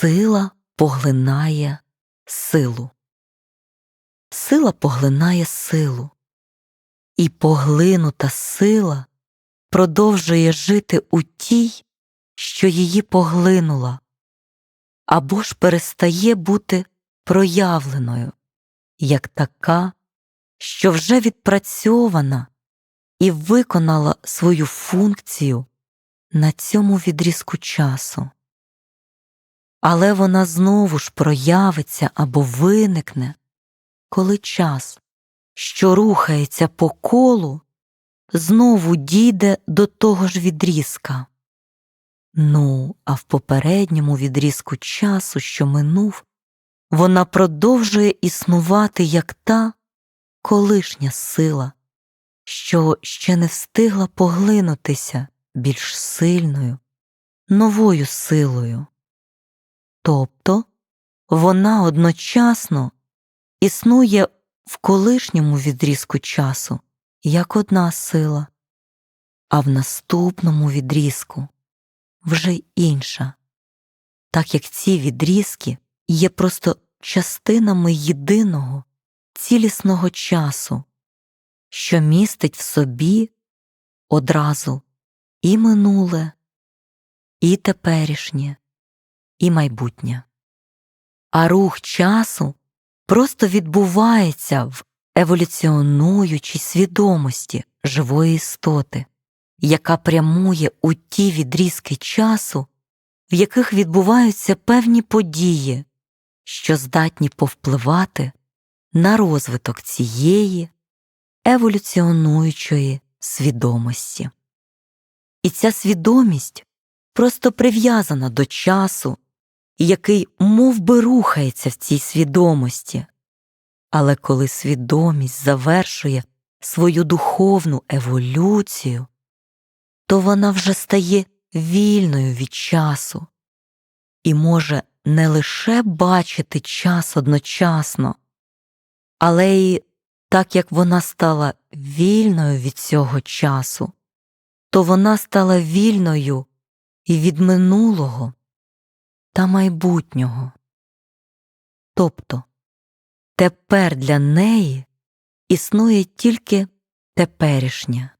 Сила поглинає силу. Сила поглинає силу, і поглинута сила продовжує жити у тій, що її поглинула, або ж перестає бути проявленою, як така, що вже відпрацьована і виконала свою функцію на цьому відрізку часу. Але вона знову ж проявиться або виникне, коли час, що рухається по колу, знову дійде до того ж відрізка. Ну, а в попередньому відрізку часу, що минув, вона продовжує існувати як та колишня сила, що ще не встигла поглинутися більш сильною, новою силою. Тобто вона одночасно існує в колишньому відрізку часу як одна сила, а в наступному відрізку вже інша, так як ці відрізки є просто частинами єдиного цілісного часу, що містить в собі одразу і минуле, і теперішнє, і майбутнє. А рух часу просто відбувається в еволюціонуючій свідомості живої істоти, яка прямує у ті відрізки часу, в яких відбуваються певні події, що здатні повпливати на розвиток цієї еволюціонуючої свідомості. І ця свідомість просто прив'язана до часу, який мов би, рухається в цій свідомості. Але коли свідомість завершує свою духовну еволюцію, то вона вже стає вільною від часу і може не лише бачити час одночасно, але й так як вона стала вільною від цього часу, то вона стала вільною і від минулого та майбутнього. Тобто тепер для неї існує тільки теперішнє,